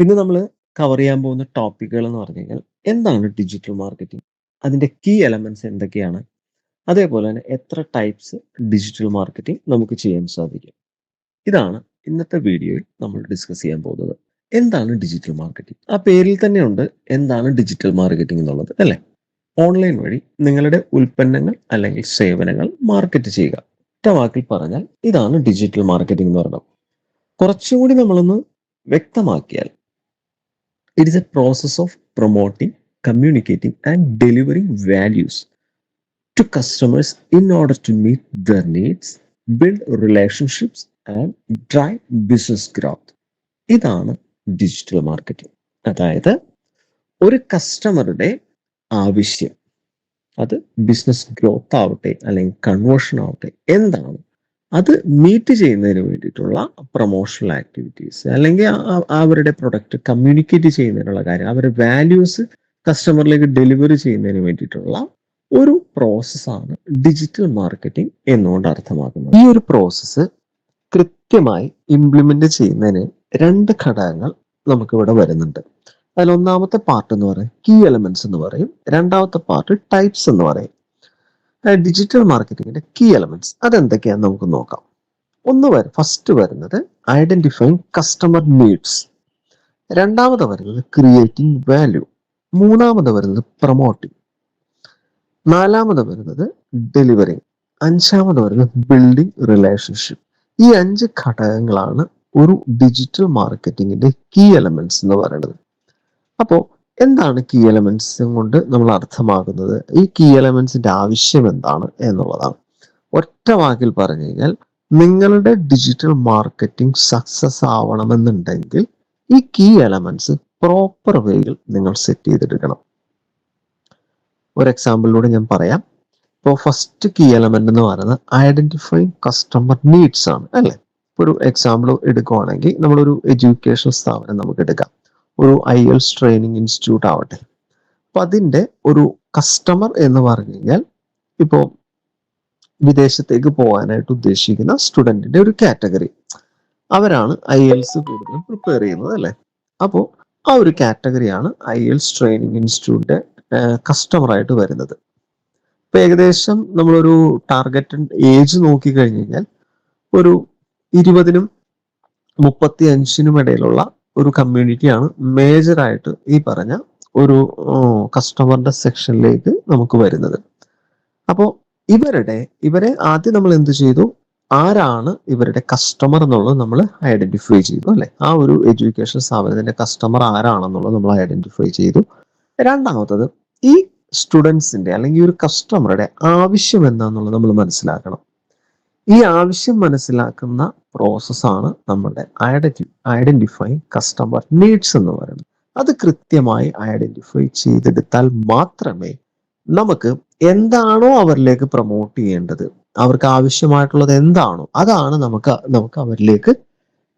പിന്നെ നമ്മൾ കവർ ചെയ്യാൻ പോകുന്ന ടോപ്പിക്കുകൾ എന്ന് പറഞ്ഞു കഴിഞ്ഞാൽ എന്താണ് ഡിജിറ്റൽ മാർക്കറ്റിംഗ് അതിന്റെ കീ എലമെന്റ്സ് എന്തൊക്കെയാണ്? അതേപോലെ തന്നെ എത്ര ടൈപ്സ് ഡിജിറ്റൽ മാർക്കറ്റിംഗ് നമുക്ക് ചെയ്യാൻ സാധിക്കും? ഇതാണ് ഇന്നത്തെ വീഡിയോയിൽ നമ്മൾ ഡിസ്കസ് ചെയ്യാൻ പോകുന്നത്. എന്താണ് ഡിജിറ്റൽ മാർക്കറ്റിംഗ് ആ പേരിൽ തന്നെയുണ്ട് എന്താണ് ഡിജിറ്റൽ മാർക്കറ്റിംഗ് എന്നുള്ളത് അല്ലേ? ഓൺലൈൻ വഴി നിങ്ങളുടെ ഉൽപ്പന്നങ്ങൾ അല്ലെങ്കിൽ സേവനങ്ങൾ മാർക്കറ്റ് ചെയ്യുക. ഒറ്റ വാക്കിൽ പറഞ്ഞാൽ ഇതാണ് ഡിജിറ്റൽ മാർക്കറ്റിംഗ് എന്ന് പറയുന്നത്. കുറച്ചുകൂടി നമ്മളൊന്ന് വ്യക്തമാക്കിയാൽ it is a process of promoting communicating and delivering values to customers in order to meet their needs build relationships and drive business growth ഇതാണ് ഡിജിറ്റൽ മാർക്കറ്റിംഗ് അതായത് ഒരു കസ്റ്റമറുടെ ആവശ്യം. അത് ബിസിനസ് ഗ്രോത്ത് ആവട്ടെ അല്ലെങ്കിൽ കൺവേർഷൻ ആവട്ടെ എന്താണ് അത് മീറ്റ് ചെയ്യുന്നതിന് വേണ്ടിയിട്ടുള്ള പ്രൊമോഷണൽ ആക്ടിവിറ്റീസ് അല്ലെങ്കിൽ അവരുടെ പ്രൊഡക്റ്റ് കമ്മ്യൂണിക്കേറ്റ് ചെയ്യുന്നതിനുള്ള കാര്യം അവരുടെ വാല്യൂസ് കസ്റ്റമറിലേക്ക് ഡെലിവറി ചെയ്യുന്നതിന് വേണ്ടിയിട്ടുള്ള ഒരു പ്രോസസ്സാണ് ഡിജിറ്റൽ മാർക്കറ്റിംഗ് എന്നുകൊണ്ട് അർത്ഥമാക്കുന്നത്. ഈ ഒരു പ്രോസസ്സ് കൃത്യമായി ഇംപ്ലിമെന്റ് ചെയ്യുന്നതിന് രണ്ട് ഘടകങ്ങൾ നമുക്കിവിടെ വരുന്നുണ്ട്. അതിൽ ഒന്നാമത്തെ പാർട്ട് എന്ന് പറയും കീ എലമെന്റ്സ് എന്ന് പറയും. രണ്ടാമത്തെ പാർട്ട് ടൈപ്സ് എന്ന് പറയും. ഡിജിറ്റൽ മാർക്കറ്റിംഗിന്റെ കീ എലമെന്റ്സ് അതെന്തൊക്കെയാന്ന് നമുക്ക് നോക്കാം. ഒന്ന് ഫസ്റ്റ് വരുന്നത് ഐഡന്റിഫൈങ് കസ്റ്റമർ നീഡ്സ് രണ്ടാമത് വരുന്നത് ക്രിയേറ്റിംഗ് വാല്യൂ മൂന്നാമത് വരുന്നത് പ്രൊമോട്ടിംഗ് നാലാമത് വരുന്നത് ഡെലിവറിങ് അഞ്ചാമത് വരുന്നത് ബിൽഡിംഗ് റിലേഷൻഷിപ്പ് ഈ അഞ്ച് ഘടകങ്ങളാണ് ഒരു ഡിജിറ്റൽ മാർക്കറ്റിംഗിന്റെ കീ എലമെന്റ്സ് എന്ന് പറയുന്നത്. അപ്പോൾ എന്താണ് കീ എലമെന്റ്സ് കൊണ്ട് നമ്മൾ അർത്ഥമാക്കുന്നത്? ഈ കീ എലമെന്റ്സിന്റെ ആവശ്യം എന്താണ് എന്നുള്ളതാണ്. ഒറ്റ വാക്കിൽ പറഞ്ഞു കഴിഞ്ഞാൽ നിങ്ങളുടെ ഡിജിറ്റൽ മാർക്കറ്റിംഗ് സക്സസ് ആവണമെന്നുണ്ടെങ്കിൽ ഈ കീ എലമെന്റ്സ് പ്രോപ്പർ വേയിൽ നിങ്ങൾ സെറ്റ് ചെയ്തെടുക്കണം. ഒരു എക്സാമ്പിളിലൂടെ ഞാൻ പറയാം. ഇപ്പോൾ ഫസ്റ്റ് കീ എലമെന്റ് എന്ന് പറയുന്നത് ഐഡന്റിഫൈ കസ്റ്റമർ നീഡ്സ് ആണ് അല്ലെ? ഇപ്പൊ ഒരു എക്സാമ്പിൾ എടുക്കുവാണെങ്കിൽ നമ്മളൊരു എഡ്യൂക്കേഷൻ സ്ഥാപനം നമുക്ക് എടുക്കാം. ഒരു ഐ എൽസ് ട്രെയിനിങ് ഇൻസ്റ്റിറ്റ്യൂട്ട് ആവട്ടെ. അപ്പൊ അതിന്റെ ഒരു കസ്റ്റമർ എന്ന് പറഞ്ഞു കഴിഞ്ഞാൽ ഇപ്പോൾ വിദേശത്തേക്ക് പോകാനായിട്ട് ഉദ്ദേശിക്കുന്ന സ്റ്റുഡന്റിന്റെ ഒരു കാറ്റഗറി അവരാണ് ഐ എൽസ് കൂടുതലും പ്രിപ്പയർ ചെയ്യുന്നത് അല്ലേ? അപ്പോൾ ആ ഒരു കാറ്റഗറിയാണ് ഐ എൽസ് ട്രെയിനിങ് ഇൻസ്റ്റിറ്റ്യൂട്ടിന്റെ കസ്റ്റമർ ആയിട്ട് വരുന്നത്. ഇപ്പൊ ഏകദേശം നമ്മളൊരു ടാർഗറ്റ് ഏജ് നോക്കി കഴിഞ്ഞു കഴിഞ്ഞാൽ ഒരു ഇരുപതിനും മുപ്പത്തി അഞ്ചിനും ഇടയിലുള്ള ഒരു കമ്മ്യൂണിറ്റിയാണ് മേജറായിട്ട് ഈ പറഞ്ഞ ഒരു കസ്റ്റമറിന്റെ സെക്ഷനിലേക്ക് നമുക്ക് വരുന്നത്. അപ്പോൾ ഇവരുടെ ഇവരെ ആദ്യം നമ്മൾ എന്ത് ചെയ്തു? ആരാണ് ഇവരുടെ കസ്റ്റമർ എന്നുള്ളത് നമ്മൾ ഐഡന്റിഫൈ ചെയ്തു അല്ലെ? ആ ഒരു എഡ്യൂക്കേഷൻ സ്ഥാപനത്തിന്റെ കസ്റ്റമർ ആരാണെന്നുള്ളത് നമ്മൾ ഐഡന്റിഫൈ ചെയ്തു. രണ്ടാമത്തത് ഈ സ്റ്റുഡൻസിന്റെ അല്ലെങ്കിൽ ഒരു കസ്റ്റമറുടെ ആവശ്യം എന്താണെന്നുള്ളത് നമ്മൾ മനസ്സിലാക്കണം. ഈ ആവശ്യം മനസ്സിലാക്കുന്ന പ്രോസസ്സാണ് നമ്മുടെ ഐഡന്റി ഐഡന്റിഫൈ കസ്റ്റമർ നീഡ്സ് എന്ന് പറയുന്നത്. അത് കൃത്യമായി ഐഡന്റിഫൈ ചെയ്തെടുത്താൽ മാത്രമേ നമുക്ക് എന്താണോ അവരിലേക്ക് പ്രൊമോട്ട് ചെയ്യേണ്ടത് അവർക്ക് ആവശ്യമായിട്ടുള്ളത് എന്താണോ അതാണ് നമുക്ക് നമുക്ക് അവരിലേക്ക്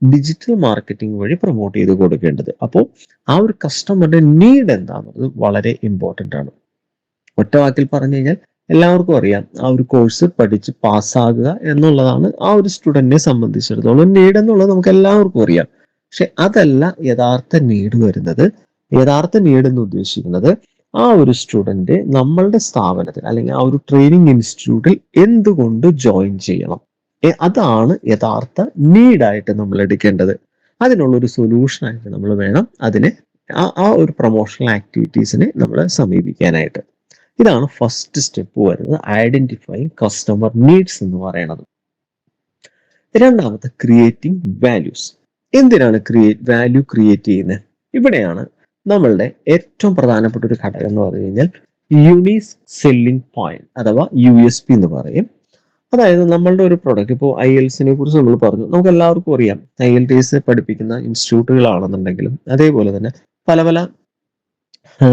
ഡിജിറ്റൽ മാർക്കറ്റിംഗ് വഴി പ്രൊമോട്ട് ചെയ്ത് കൊടുക്കേണ്ടത്. അപ്പോൾ ആ ഒരു കസ്റ്റമറുടെ നീഡ് എന്താണെന്നത് വളരെ ഇമ്പോർട്ടന്റ് ആണ്. ഒറ്റ വാക്കിൽ പറഞ്ഞു കഴിഞ്ഞാൽ എല്ലാവർക്കും അറിയാം. ആ ഒരു കോഴ്സ് പഠിച്ച് പാസ്സാകുക എന്നുള്ളതാണ് ആ ഒരു സ്റ്റുഡന്റിനെ സംബന്ധിച്ചിടത്തോളം നീഡ് എന്നുള്ളത് നമുക്ക് എല്ലാവർക്കും അറിയാം. പക്ഷെ അതല്ല യഥാർത്ഥ നീഡ് വരുന്നത്. യഥാർത്ഥ നീഡ് എന്ന് ഉദ്ദേശിക്കുന്നത് ആ ഒരു സ്റ്റുഡന്റ് നമ്മളുടെ സ്ഥാപനത്തിൽ അല്ലെങ്കിൽ ആ ഒരു ട്രെയിനിങ് ഇൻസ്റ്റിറ്റ്യൂട്ടിൽ എന്തുകൊണ്ട് ജോയിൻ ചെയ്യണം. അതാണ് യഥാർത്ഥ നീഡായിട്ട് നമ്മൾ എടുക്കേണ്ടത്. അതിനുള്ള ഒരു സൊല്യൂഷൻ ആയിട്ട് നമ്മൾ വേണം അതിനെ ആ ആ ഒരു പ്രൊമോഷണൽ ആക്ടിവിറ്റീസിനെ നമ്മൾ സമീപിക്കാനായിട്ട്. ഇതാണ് ഫസ്റ്റ് സ്റ്റെപ്പ് വരുന്നത് ഐഡന്റിഫൈ കസ്റ്റമർ നീഡ്സ് എന്ന് പറയുന്നത്. രണ്ടാമത്തെ ക്രിയേറ്റിംഗ് വാല്യൂസ് എന്തിനാണ് ക്രിയേറ്റ് വാല്യൂ ക്രിയേറ്റ് ചെയ്യുന്നത്? ഇവിടെയാണ് നമ്മളുടെ ഏറ്റവും പ്രധാനപ്പെട്ട ഒരു ഘടകം എന്ന് പറഞ്ഞു കഴിഞ്ഞാൽ യുണീസ് സെല്ലിംഗ് പോയിന്റ് അഥവാ യു എസ് പി എന്ന് പറയും. അതായത് നമ്മളുടെ ഒരു പ്രൊഡക്റ്റ് ഇപ്പോൾ ഐ എൽസിനെ കുറിച്ച് നമ്മൾ പറഞ്ഞു. നമുക്ക് എല്ലാവർക്കും അറിയാം. ഐ എൽ ടി എസ് പഠിപ്പിക്കുന്ന ഇൻസ്റ്റിറ്റ്യൂട്ടുകളാണെന്നുണ്ടെങ്കിലും അതേപോലെ തന്നെ പല പല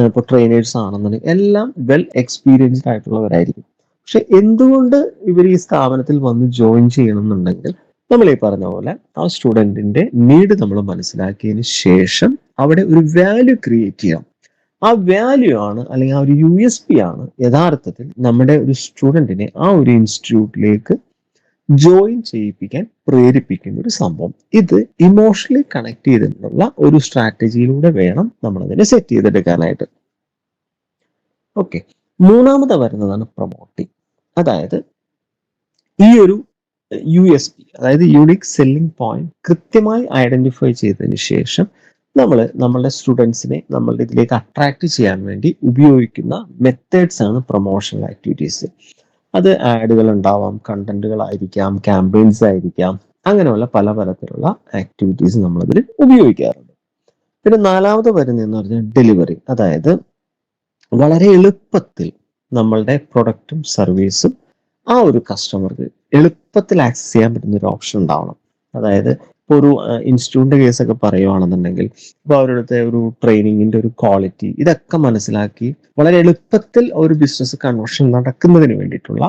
ഇപ്പോൾ ട്രെയിനേഴ്സ് ആണെന്നുണ്ടെങ്കിൽ എല്ലാം വെൽ എക്സ്പീരിയൻസ്ഡ് ആയിട്ടുള്ളവരായിരിക്കും. പക്ഷെ എന്തുകൊണ്ട് ഇവർ ഈ സ്ഥാപനത്തിൽ വന്ന് ജോയിൻ ചെയ്യണം എന്നുണ്ടെങ്കിൽ നമ്മൾ ഈ പറഞ്ഞ പോലെ ആ സ്റ്റുഡന്റിന്റെ നീഡ് നമ്മൾ മനസ്സിലാക്കിയതിന് ശേഷം അവിടെ ഒരു വാല്യൂ ക്രിയേറ്റ് ചെയ്യാം. ആ വാല്യൂ ആണ് അല്ലെങ്കിൽ ആ ഒരു യു എസ് പി ആണ് യഥാർത്ഥത്തിൽ നമ്മുടെ ഒരു സ്റ്റുഡന്റിനെ ആ ഒരു ഇൻസ്റ്റിറ്റ്യൂട്ടിലേക്ക് ജോയിൻ ചെയ്യിപ്പിക്കാൻ പ്രേരിപ്പിക്കുന്ന ഒരു സംഭവം. ഇത് ഇമോഷണലി കണക്ട് ചെയ്തിട്ടുള്ള ഒരു സ്ട്രാറ്റജിയിലൂടെ വേണം നമ്മൾ അതിനെ സെറ്റ് ചെയ്തെടുക്കാനായിട്ട്. ഓക്കെ മൂന്നാമത് വരുന്നതാണ് പ്രൊമോട്ടിങ് അതായത് ഈ ഒരു യു എസ് പി അതായത് യൂണിക് സെല്ലിംഗ് പോയിന്റ് കൃത്യമായി ഐഡന്റിഫൈ ചെയ്തതിന് ശേഷം നമ്മൾ നമ്മളുടെ സ്റ്റുഡൻസിനെ നമ്മളുടെ ഇതിലേക്ക് അട്രാക്ട് ചെയ്യാൻ വേണ്ടി ഉപയോഗിക്കുന്ന മെത്തേഡ്സ് ആണ് പ്രൊമോഷണൽ ആക്ടിവിറ്റീസ് അത് ആഡുകൾ ഉണ്ടാവാം കണ്ടന്റുകൾ ആയിരിക്കാം ക്യാമ്പയിൻസ് ആയിരിക്കാം അങ്ങനെയുള്ള പല തരത്തിലുള്ള ആക്ടിവിറ്റീസ് നമ്മളതിൽ ഉപയോഗിക്കാറുണ്ട്. പിന്നെ നാലാമത് വരുന്നതെന്ന് പറഞ്ഞാൽ ഡെലിവറി അതായത് വളരെ എളുപ്പത്തിൽ നമ്മളുടെ പ്രൊഡക്റ്റും സർവീസും ആ ഒരു കസ്റ്റമർക്ക് എളുപ്പത്തിൽ ആക്സസ് ചെയ്യാൻ പറ്റുന്ന ഒരു ഓപ്ഷൻ ഉണ്ടാവണം. അതായത് ഇപ്പോൾ ഒരു ഇൻസ്റ്റിറ്റ്യൂട്ടിന്റെ കേസൊക്കെ പറയുവാണെന്നുണ്ടെങ്കിൽ ഇപ്പോൾ അവരുടെ ഒരു ട്രെയിനിങ്ങിന്റെ ഒരു ക്വാളിറ്റി ഇതൊക്കെ മനസ്സിലാക്കി വളരെ എളുപ്പത്തിൽ ഒരു ബിസിനസ് കൺവേർഷൻ നടക്കുന്നതിന് വേണ്ടിയിട്ടുള്ള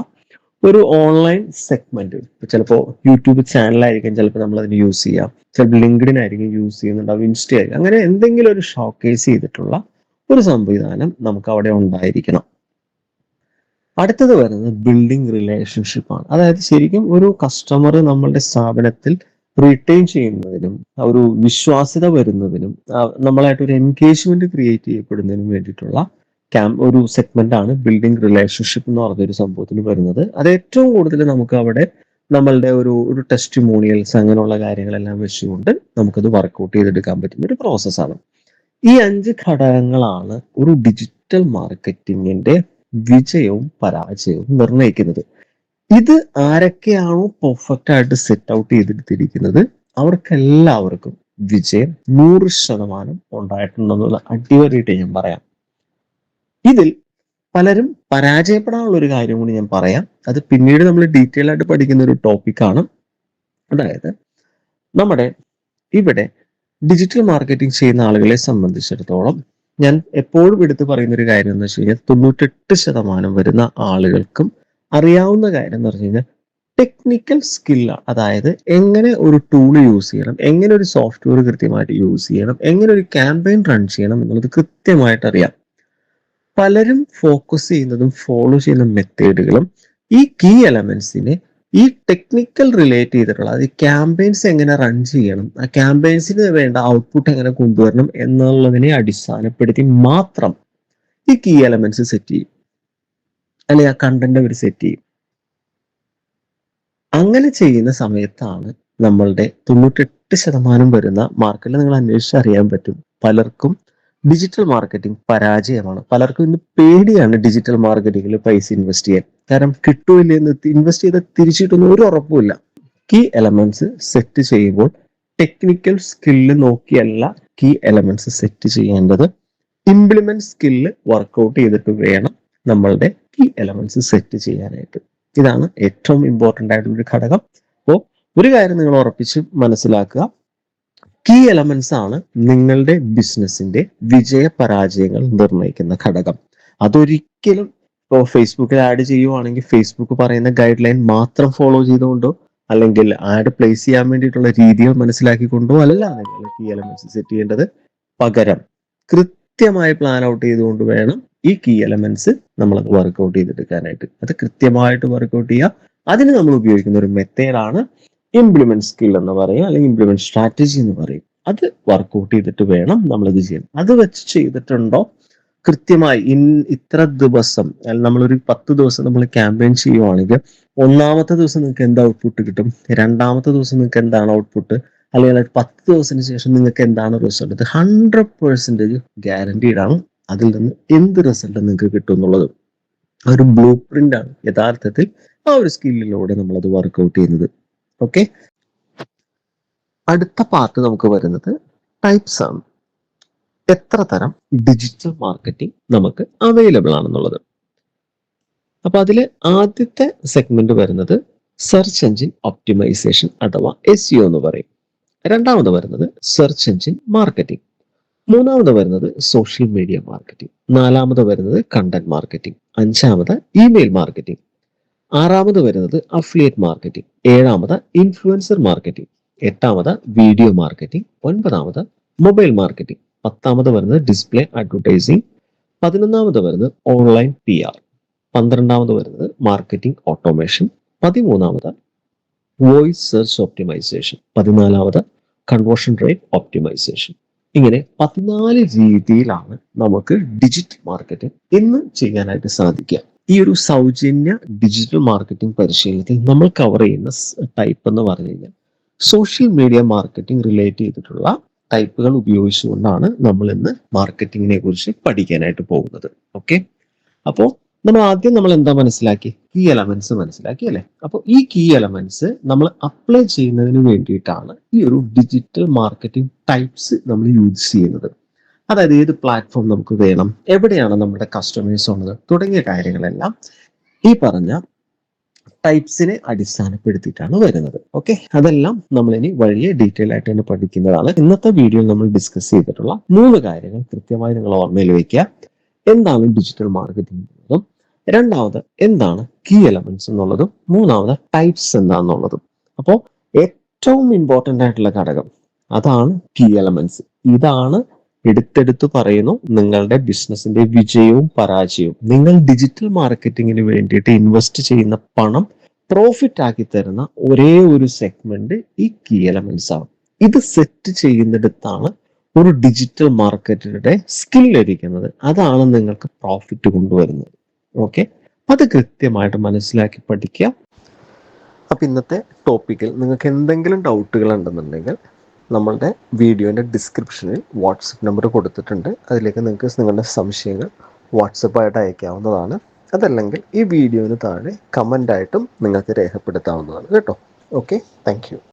ഒരു ഓൺലൈൻ സെഗ്മെന്റ് ചിലപ്പോൾ യൂട്യൂബ് ചാനലായിരിക്കും ചിലപ്പോൾ നമ്മൾ അതിന് യൂസ് ചെയ്യാം. ചിലപ്പോൾ ലിങ്ക്ഡിൻ ആയിരിക്കും യൂസ് ചെയ്യുന്നുണ്ടാവും ഇൻസ്റ്റ ആയിരിക്കും. അങ്ങനെ എന്തെങ്കിലും ഒരു ഷോക്കേസ് ചെയ്തിട്ടുള്ള ഒരു സംവിധാനം നമുക്ക് അവിടെ ഉണ്ടായിരിക്കണം. അടുത്തത് വരുന്നത് ബിൽഡിംഗ് റിലേഷൻഷിപ്പാണ് അതായത് ശരിക്കും ഒരു കസ്റ്റമർ നമ്മളുടെ സ്ഥാപനത്തിൽ റിട്ടൈൻ ചെയ്യുന്നതിനും ഒരു വിശ്വാസ്യത വരുന്നതിനും നമ്മളായിട്ട് ഒരു എൻഗേജ്മെന്റ് ക്രിയേറ്റ് ചെയ്യപ്പെടുന്നതിനും വേണ്ടിയിട്ടുള്ള ക്യാമ്പ് ഒരു സെഗ്മെന്റ് ആണ് ബിൽഡിംഗ് റിലേഷൻഷിപ്പ് എന്ന് പറഞ്ഞൊരു സംഭവത്തിൽ വരുന്നത്. അത് ഏറ്റവും കൂടുതൽ നമുക്ക് അവിടെ നമ്മളുടെ ഒരു ഒരു ടെസ്റ്റിമോണിയൽസ് അങ്ങനെയുള്ള കാര്യങ്ങളെല്ലാം വെച്ചുകൊണ്ട് നമുക്കത് വർക്കൗട്ട് ചെയ്തെടുക്കാൻ പറ്റുന്ന ഒരു പ്രോസസ്സാണ് ഈ അഞ്ച് ഘടകങ്ങളാണ് ഒരു ഡിജിറ്റൽ മാർക്കറ്റിങ്ങിന്റെ വിജയവും പരാജയവും നിർണയിക്കുന്നത്. ഇത് ആരൊക്കെയാണോ പെർഫെക്റ്റ് ആയിട്ട് സെറ്റ് ഔട്ട് ചെയ്തെടുത്തിരിക്കുന്നത്? അവർക്കെല്ലാവർക്കും വിജയം നൂറ് ശതമാനം ഉണ്ടായിട്ടുണ്ടെന്നുള്ള അടിവരിയിട്ട് ഞാൻ പറയാം. ഇതിൽ പലരും പരാജയപ്പെടാനുള്ള ഒരു കാര്യം കൂടി ഞാൻ പറയാം. അത് പിന്നീട് നമ്മൾ ഡീറ്റെയിൽ ആയിട്ട് പഠിക്കുന്ന ഒരു ടോപ്പിക്കാണ് അതായത് നമ്മുടെ ഇവിടെ ഡിജിറ്റൽ മാർക്കറ്റിംഗ് ചെയ്യുന്ന ആളുകളെ സംബന്ധിച്ചിടത്തോളം ഞാൻ എപ്പോഴും എടുത്തു പറയുന്ന ഒരു കാര്യം എന്ന് വെച്ച് കഴിഞ്ഞാൽ തൊണ്ണൂറ്റെട്ട് ശതമാനം വരുന്ന ആളുകൾക്കും അറിയാവുന്ന കാര്യം എന്ന് പറഞ്ഞു കഴിഞ്ഞാൽ ടെക്നിക്കൽ സ്കില്ലാണ് അതായത് എങ്ങനെ ഒരു ടൂൾ യൂസ് ചെയ്യണം എങ്ങനെ ഒരു സോഫ്റ്റ്വെയർ കൃത്യമായിട്ട് യൂസ് ചെയ്യണം എങ്ങനെ ഒരു ക്യാമ്പയിൻ റൺ ചെയ്യണം എന്നുള്ളത് കൃത്യമായിട്ട് അറിയാം. പലരും ഫോക്കസ് ചെയ്യുന്നതും ഫോളോ ചെയ്യുന്ന മെത്തേഡുകളും ഈ കീ എലമെന്റ്സിനെ ഈ ടെക്നിക്കൽ റിലേറ്റ് ചെയ്തിട്ടുള്ള അതായത് ക്യാമ്പയിൻസ് എങ്ങനെ റൺ ചെയ്യണം ആ ക്യാമ്പയിൻസിന് വേണ്ട ഔട്ട്പുട്ട് എങ്ങനെ കൊണ്ടുവരണം എന്നുള്ളതിനെ അടിസ്ഥാനപ്പെടുത്തി മാത്രം ഈ കീ എലമെന്റ്സ് സെറ്റ് ചെയ്യും. അല്ലെങ്കിൽ ആ കണ്ടന്റ് അവർ സെറ്റ് ചെയ്യും. അങ്ങനെ ചെയ്യുന്ന സമയത്താണ് നമ്മളുടെ തൊണ്ണൂറ്റെട്ട് ശതമാനം വരുന്ന മാർക്കറ്റിൽ നിങ്ങൾ അന്വേഷിച്ച് അറിയാൻ പറ്റും. പലർക്കും ഡിജിറ്റൽ മാർക്കറ്റിംഗ് പരാജയമാണ്. പലർക്കും ഇന്ന് പേടിയാണ് ഡിജിറ്റൽ മാർക്കറ്റിംഗിൽ പൈസ ഇൻവെസ്റ്റ് ചെയ്യാൻ. കാരണം കിട്ടൂല്ല എന്ന് ഇൻവെസ്റ്റ് ചെയ്ത തിരിച്ചിട്ടൊന്നും ഒരു ഉറപ്പുമില്ല. കീ എലമെന്റ്സ് സെറ്റ് ചെയ്യുമ്പോൾ ടെക്നിക്കൽ സ്കില്ല് നോക്കിയല്ല കീ എലമെന്റ്സ് സെറ്റ് ചെയ്യേണ്ടത്. ഇംപ്ലിമെന്റ് സ്കില്ല് വർക്കൗട്ട് ചെയ്തിട്ട് വേണം നമ്മളുടെ കീ എലമെന്റ്സ് സെറ്റ് ചെയ്യാനായിട്ട്. ഇതാണ് ഏറ്റവും ഇമ്പോർട്ടന്റ് ആയിട്ടുള്ള ഒരു ഘടകം. അപ്പോൾ ഒരു കാര്യം നിങ്ങൾ ഉറപ്പിച്ച് മനസ്സിലാക്കുക. കീ എലമെന്റ്സ് ആണ് നിങ്ങളുടെ ബിസിനസിന്റെ വിജയ പരാജയങ്ങൾ നിർണയിക്കുന്ന ഘടകം. അതൊരിക്കലും ഇപ്പോൾ ഫേസ്ബുക്കിൽ ആഡ് ചെയ്യുവാണെങ്കിൽ ഫേസ്ബുക്ക് പറയുന്ന ഗൈഡ് ലൈൻ മാത്രം ഫോളോ ചെയ്തുകൊണ്ടോ അല്ലെങ്കിൽ ആഡ് പ്ലേസ് ചെയ്യാൻ വേണ്ടിയിട്ടുള്ള രീതികൾ മനസ്സിലാക്കിക്കൊണ്ടോ അല്ല നിങ്ങൾ കീ എലമെന്റ്സ് സെറ്റ് ചെയ്യേണ്ടത് പകരം കൃത്യമായി പ്ലാൻ ഔട്ട് ചെയ്തുകൊണ്ട് വേണം ഈ കീ എലമെന്റ്സ് നമ്മൾ അത് വർക്കൗട്ട് ചെയ്തെടുക്കാനായിട്ട്. അത് കൃത്യമായിട്ട് വർക്കൗട്ട് ചെയ്യുക. അതിന് നമ്മൾ ഉപയോഗിക്കുന്ന ഒരു മെത്തേഡാണ് ഇംപ്ലിമെന്റ് സ്കിൽ എന്ന് പറയും അല്ലെങ്കിൽ ഇംപ്ലിമെന്റ് സ്ട്രാറ്റജി എന്ന് പറയും അത് വർക്കൗട്ട് ചെയ്തിട്ട് വേണം നമ്മൾ ഇത് ചെയ്യാൻ. അത് വെച്ച് ചെയ്തിട്ടുണ്ടോ? കൃത്യമായി ഇൻ ഇത്ര ദിവസം നമ്മളൊരു പത്ത് ദിവസം നമ്മൾ ക്യാമ്പയിൻ ചെയ്യുവാണെങ്കിൽ ഒന്നാമത്തെ ദിവസം നിങ്ങൾക്ക് എന്ത് ഔട്ട്പുട്ട് കിട്ടും? രണ്ടാമത്തെ ദിവസം നിങ്ങൾക്ക് എന്താണ് ഔട്ട്പുട്ട് അല്ലെങ്കിൽ പത്ത് ദിവസത്തിന് ശേഷം നിങ്ങൾക്ക് എന്താണ് റിസൾട്ട് ഹൺഡ്രഡ് പെർസെന്റേജ് ഗ്യാരണ്ടീഡ് ആണ്. അതിൽ നിന്ന് എന്ത് റിസൾട്ട് നിങ്ങൾക്ക് കിട്ടും എന്നുള്ളത്. ആ ഒരു ബ്ലൂ പ്രിന്റ് ആണ്. യഥാർത്ഥത്തിൽ ആ ഒരു സ്കില്ലിലൂടെ നമ്മൾ അത് വർക്കൗട്ട് ചെയ്യുന്നത്. ഓക്കെ അടുത്ത പാർട്ട് നമുക്ക് വരുന്നത് ടൈപ്സ് ആണ്. എത്ര തരം ഡിജിറ്റൽ മാർക്കറ്റിംഗ് നമുക്ക് അവൈലബിൾ ആണെന്നുള്ളത്. അപ്പൊ അതിൽ ആദ്യത്തെ സെഗ്മെന്റ് വരുന്നത് സെർച്ച് എഞ്ചിൻ ഒപ്റ്റിമൈസേഷൻ അഥവാ എസ് എന്ന് പറയും. രണ്ടാമത് വരുന്നത് സെർച്ച് എഞ്ചിൻ മാർക്കറ്റിംഗ് മൂന്നാമത് വരുന്നത് സോഷ്യൽ മീഡിയ മാർക്കറ്റിംഗ് നാലാമത് വരുന്നത് കണ്ടന്റ് മാർക്കറ്റിംഗ് അഞ്ചാമത് ഇമെയിൽ മാർക്കറ്റിംഗ് ആറാമത് വരുന്നത് അഫിലിയേറ്റ് മാർക്കറ്റിംഗ് ഏഴാമത് ഇൻഫ്ലുവൻസർ മാർക്കറ്റിംഗ് എട്ടാമത് വീഡിയോ മാർക്കറ്റിംഗ് ഒൻപതാമത് മൊബൈൽ മാർക്കറ്റിംഗ് പത്താമത് വരുന്നത് ഡിസ്പ്ലേ അഡ്വർടൈസിംഗ് പതിനൊന്നാമത് വരുന്നത് ഓൺലൈൻ പി ആർ പന്ത്രണ്ടാമത് വരുന്നത് മാർക്കറ്റിംഗ് ഓട്ടോമേഷൻ പതിമൂന്നാമത് വോയിസ് സെർച്ച് ഓപ്റ്റിമൈസേഷൻ പതിനാലാമത് കൺവേർഷൻ റേറ്റ് ഓപ്റ്റിമൈസേഷൻ ഇങ്ങനെ പതിനാല് രീതിയിലാണ് നമുക്ക് ഡിജിറ്റൽ മാർക്കറ്റിംഗ് ഇന്ന് ചെയ്യാനായിട്ട് സാധിക്കുക. ഈ ഒരു സൗജന്യ ഡിജിറ്റൽ മാർക്കറ്റിംഗ് പരിശീലനത്തിൽ നമ്മൾ കവർ ചെയ്യുന്ന ടൈപ്പ് എന്ന് പറഞ്ഞു കഴിഞ്ഞാൽ സോഷ്യൽ മീഡിയ മാർക്കറ്റിംഗ് റിലേറ്റ് ചെയ്തിട്ടുള്ള ടൈപ്പുകൾ ഉപയോഗിച്ചുകൊണ്ടാണ് നമ്മൾ ഇന്ന് മാർക്കറ്റിങ്ങിനെ കുറിച്ച് പഠിക്കാനായിട്ട് പോകുന്നത്. ഓക്കെ അപ്പോൾ നമ്മൾ ആദ്യം നമ്മൾ എന്താ മനസ്സിലാക്കി? കീ എലമെന്റ്സ് മനസ്സിലാക്കി അല്ലെ? അപ്പോൾ ഈ കീ എലമെന്റ്സ് നമ്മൾ അപ്ലൈ ചെയ്യുന്നതിന് വേണ്ടിയിട്ടാണ് ഈ ഒരു ഡിജിറ്റൽ മാർക്കറ്റിംഗ് ടൈപ്സ് നമ്മൾ യൂസ് ചെയ്യുന്നത്. അതായത് ഏത് പ്ലാറ്റ്ഫോം നമുക്ക് വേണം എവിടെയാണ് നമ്മുടെ കസ്റ്റമേഴ്സ് ഉള്ളത് തുടങ്ങിയ കാര്യങ്ങളെല്ലാം ഈ പറഞ്ഞ ടൈപ്സിനെ അടിസ്ഥാനപ്പെടുത്തിയിട്ടാണ് വരുന്നത്. ഓക്കെ അതെല്ലാം നമ്മൾ ഇനി വഴിയെ ഡീറ്റെയിൽ ആയിട്ട് തന്നെ പഠിക്കുന്നതാണ്. ഇന്നത്തെ വീഡിയോയിൽ നമ്മൾ ഡിസ്കസ് ചെയ്തിട്ടുള്ള മൂന്ന് കാര്യങ്ങൾ കൃത്യമായി നിങ്ങൾ ഓർമ്മയിൽ വയ്ക്കുക എന്താണ് ഡിജിറ്റൽ മാർക്കറ്റിംഗ് രണ്ടാമത് എന്താണ് കീ എലമെന്റ്സ് എന്നുള്ളതും മൂന്നാമത് ടൈപ്സ് എന്താണെന്നുള്ളതും അപ്പോൾ ഏറ്റവും ഇമ്പോർട്ടന്റ് ആയിട്ടുള്ള ഘടകം അതാണ് കീ എലമെന്റ്സ് ഇതാണ് എടുത്തെടുത്ത് പറയുന്നു നിങ്ങളുടെ ബിസിനസിന്റെ വിജയവും പരാജയവും. നിങ്ങൾ ഡിജിറ്റൽ മാർക്കറ്റിങ്ങിന് വേണ്ടിയിട്ട് ഇൻവെസ്റ്റ് ചെയ്യുന്ന പണം പ്രോഫിറ്റ് ആക്കി തരുന്ന ഒരേ ഒരു സെഗ്മെന്റ് ഈ കീ എലമെന്റ്സ് ആണ്. ഇത് സെറ്റ് ചെയ്യുന്നിടത്താണ് ഒരു ഡിജിറ്റൽ മാർക്കറ്റിന്റെ സ്കിൽ ലഭിക്കുന്നത്. അതാണ് നിങ്ങൾക്ക് പ്രോഫിറ്റ് കൊണ്ടുവരുന്നത്. ഓക്കെ അത് കൃത്യമായിട്ട് മനസ്സിലാക്കി പഠിക്കുക. അപ്പം ഇന്നത്തെ ടോപ്പിക്കിൽ നിങ്ങൾക്ക് എന്തെങ്കിലും ഡൗട്ടുകൾ ഉണ്ടെന്നുണ്ടെങ്കിൽ നമ്മളുടെ വീഡിയോന്റെ ഡിസ്ക്രിപ്ഷനിൽ വാട്സപ്പ് നമ്പർ കൊടുത്തിട്ടുണ്ട്. അതിലേക്ക് നിങ്ങൾക്ക് നിങ്ങളുടെ സംശയങ്ങൾ വാട്സപ്പായിട്ട് അയക്കാവുന്നതാണ്. അതല്ലെങ്കിൽ ഈ വീഡിയോന് താഴെ കമന്റായിട്ടും നിങ്ങൾക്ക് രേഖപ്പെടുത്താവുന്നതാണ്. കേട്ടോ? Okay thank